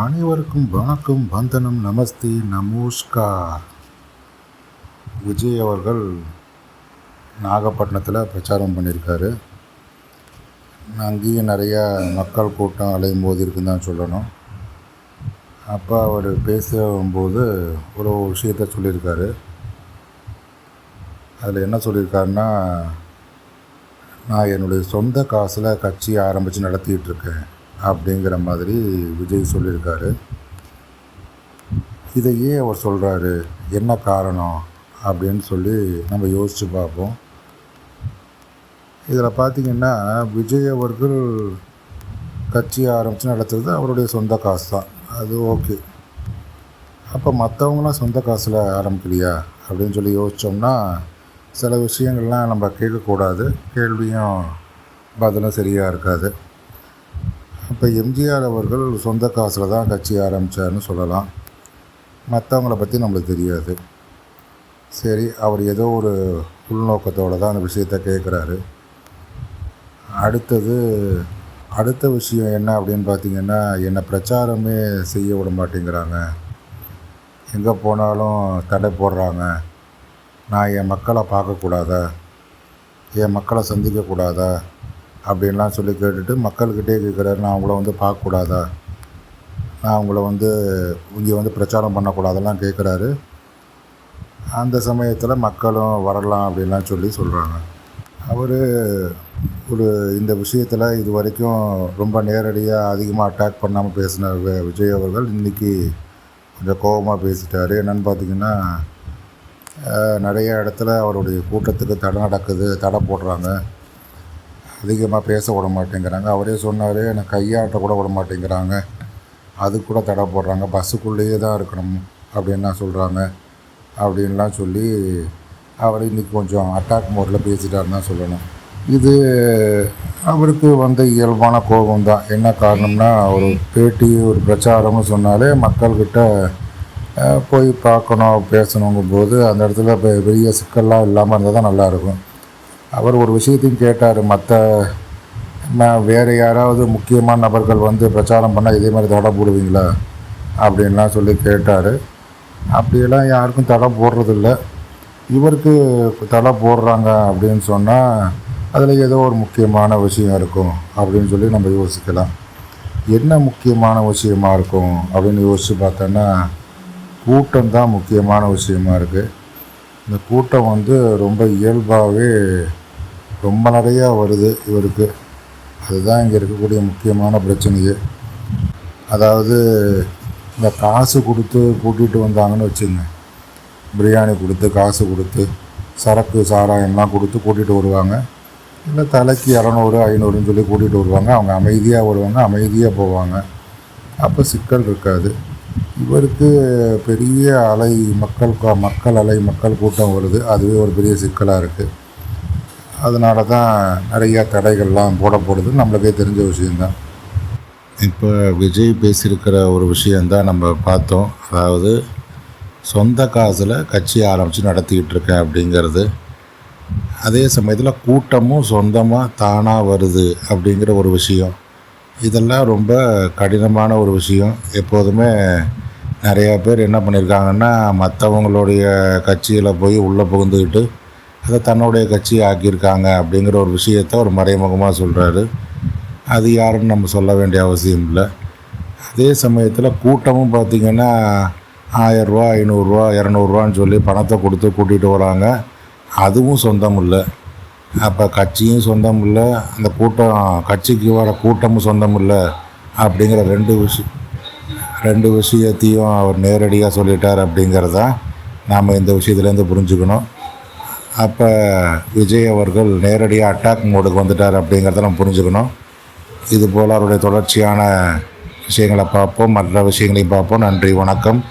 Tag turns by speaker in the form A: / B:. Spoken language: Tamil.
A: அனைவருக்கும் வணக்கம் வந்தனம் நமஸ்தே நமஸ்கார். விஜய் அவர்கள் நாகப்பட்டினத்தில் பிரச்சாரம் பண்ணியிருக்காரு. அங்கேயும் நிறையா மக்கள் கூட்டம் அலையும் போது இருக்குன்னு தான் சொல்லணும். அப்போ அவர் பேசும்போது ஒரு விஷயத்த சொல்லியிருக்காரு. அதில் என்ன சொல்லியிருக்காருன்னா நான் என்னுடைய சொந்த காசில் கட்சி ஆரம்பித்து நடத்திட்டு இருக்கேன். அப்படிங்கிற மாதிரி விஜய் சொல்லியிருக்காரு. இதை ஏன் அவர் சொல்கிறாரு என்ன காரணம் அப்படின்னு சொல்லி நம்ம யோசித்து பார்ப்போம். இதில் பார்த்திங்கன்னா விஜய் அவர்கள் கட்சி ஆரம்பித்து நடத்துறது அவருடைய சொந்த காசு தான் அது ஓகே. அப்போ மற்றவங்களாம் சொந்த காசில் ஆரம்பிக்கலையா அப்படின்னு சொல்லி யோசித்தோம்னா சில விஷயங்கள்லாம் நம்ம கேட்கக்கூடாது. கேள்வியும் பதிலும் சரியாக இருக்காது. இப்போ எம்ஜிஆர் அவர்கள் சொந்த காசில் தான் கட்சி ஆரம்பித்தார்னு சொல்லலாம். மற்றவங்கள பற்றி நம்மளுக்கு தெரியாது. சரி அவர் ஏதோ ஒரு உள்நோக்கத்தோடு தான் அந்த விஷயத்த கேட்குறாரு. அடுத்தது அடுத்த விஷயம் என்ன அப்படின்னு பார்த்தீங்கன்னா என்னை பிரச்சாரமே செய்ய விட மாட்டேங்கிறாங்க. எங்கே போனாலும் தடை போடுறாங்க. நான் என் மக்களை பார்க்கக்கூடாதா? என் மக்களை சந்திக்கக்கூடாதா? அப்படின்லாம் சொல்லி கேட்டுட்டு மக்கள்கிட்டே கேட்குறாரு நான் அவங்கள வந்து பார்க்கக்கூடாதா? நான் அவங்கள வந்து இங்கே வந்து பிரச்சாரம் பண்ணக்கூடாதெல்லாம் கேட்குறாரு. அந்த சமயத்தில் மக்களும் வரலாம் அப்படின்லாம் சொல்லி சொல்கிறாங்க. அவர் ஒரு இந்த விஷயத்தில் இது வரைக்கும் ரொம்ப நேரடியாக அதிகமாக அட்டாக் பண்ணாமல் பேசின வி- விஜய் அவர்கள் இன்றைக்கி கொஞ்சம் கோபமாக பேசிட்டார். என்னென்னு பார்த்தீங்கன்னா நிறைய இடத்துல அவருடைய கூட்டத்துக்கு தடை நடக்குது தடை போடுறாங்க. அதிகமாக பேச விட மாட்டேங்கிறாங்க. அவரே சொன்னார் என்னை கையாட்ட கூட விட மாட்டேங்கிறாங்க. அது கூட தடை போடுறாங்க. பஸ்ஸுக்குள்ளேயே தான் இருக்கணும் அப்படின்லாம் சொல்கிறாங்க அப்படின்லாம் சொல்லி அவர் இன்றைக்கி கொஞ்சம் அட்டாக் மோடில் பேசிட்டாருன்னு தான் சொல்லணும். இது அவருக்கு வந்த இயல்பான கோபம் தான். என்ன காரணம்னா ஒரு பேட்டி ஒரு பிரச்சாரம்னு சொன்னாலே மக்கள்கிட்ட போய் பார்க்கணும் பேசணுங்கும் போது அந்த இடத்துல பெ- பெரிய சிக்கல்லாம் இல்லாமல் இருந்தால் தான் நல்லாயிருக்கும் அவர் ஒரு விஷயத்தையும் கேட்டார். மற்ற நான் வேறு யாராவது முக்கியமான நபர்கள் வந்து பிரச்சாரம் பண்ணால் இதே மாதிரி தடை போடுவீங்களா? அப்படின்லாம் சொல்லி கேட்டார். அப்படியெல்லாம் யாருக்கும் தடை போடுறதில்ல. இவருக்கு தடை போடுறாங்க அப்படின்னு சொன்னால் அதில் ஏதோ ஒரு முக்கியமான விஷயம் இருக்கும் அப்படின்னு சொல்லி நம்ம யோசிக்கலாம். என்ன முக்கியமான விஷயமா இருக்கும் அப்படின்னு யோசித்து பார்த்தோன்னா கூட்டம் தான் முக்கியமான விஷயமா இருக்குது இந்த கூட்டம் வந்து ரொம்ப இயல்பாகவே ரொம்ப நிறையா வருது இவருக்கு. அதுதான் இங்கே இருக்கக்கூடிய முக்கியமான பிரச்சனையே. அதாவது இந்த காசு கொடுத்து கூட்டிகிட்டு வந்தாங்கன்னு வச்சுங்க பிரியாணி கொடுத்து காசு கொடுத்து சரக்கு சாராயம்லாம் கொடுத்து கூட்டிகிட்டு வருவாங்க. இல்லை தலைக்கு இரநூறு ஐநூறுன்னு சொல்லி கூட்டிகிட்டு வருவாங்க. அவங்க அமைதியாக வருவாங்க அமைதியாக போவாங்க. அப்போ சிக்கல் இருக்காது. இவருக்கு பெரிய அலை மக்கள் மக்கள் அலை மக்கள் கூட்டம் வருது. அதுவே ஒரு பெரிய சிக்கலாக இருக்குது அதனால தான் நிறையா தடைகள்லாம் போடப்படுது. நம்மளுக்கே தெரிஞ்ச விஷயந்தான் இப்போ விஜய் பேசியிருக்கிற ஒரு விஷயந்தான் நம்ம பார்த்தோம். அதாவது சொந்த காசில் கட்சி ஆரம்பித்து நடத்திக்கிட்டு இருக்கேன் அப்படிங்கிறது. அதே சமயத்தில் கூட்டமும் சொந்தமாக தானாக வருது அப்படிங்கிற ஒரு விஷயம். இதெல்லாம் ரொம்ப கடினமான ஒரு விஷயம். எப்போதுமே நிறையா பேர் என்ன பண்ணியிருக்காங்கன்னா மற்றவங்களுடைய கட்சியில் போய் உள்ளே புகுந்துக்கிட்டு அதை தன்னுடைய கட்சி ஆக்கியிருக்காங்க அப்படிங்கிற ஒரு விஷயத்த ஒரு மறைமுகமாக சொல்கிறாரு அது யாருன்னு நம்ம சொல்ல வேண்டிய அவசியம் இல்லை. அதே சமயத்தில் கூட்டமும் பார்த்திங்கன்னா ஆயரூவா ஐநூறுரூவா இரநூறுவான்னு சொல்லி பணத்தை கொடுத்து கூட்டிகிட்டு வராங்க. அதுவும் சொந்தம் இல்லை. அப்போ கட்சியும் சொந்தம் இல்லை. அந்த கூட்டம் கட்சிக்கு வர கூட்டமும் சொந்தம் இல்லை அப்படிங்கிற ரெண்டு விஷயம் ரெண்டு விஷயத்தையும் அவர் நேரடியாக சொல்லிட்டார் அப்படிங்கிறதான் நாம் இந்த விஷயத்துலேருந்து புரிஞ்சுக்கணும். அப்போ விஜய் அவர்கள் நேரடியாக அட்டாக் மோடுக்கு வந்துட்டார் அப்படிங்கிறத நம்ம புரிஞ்சுக்கணும். இது போல் அவருடைய தொடர்ச்சியான விஷயங்களை பார்ப்போம் மற்ற விஷயங்களையும் பார்ப்போம். நன்றி வணக்கம்.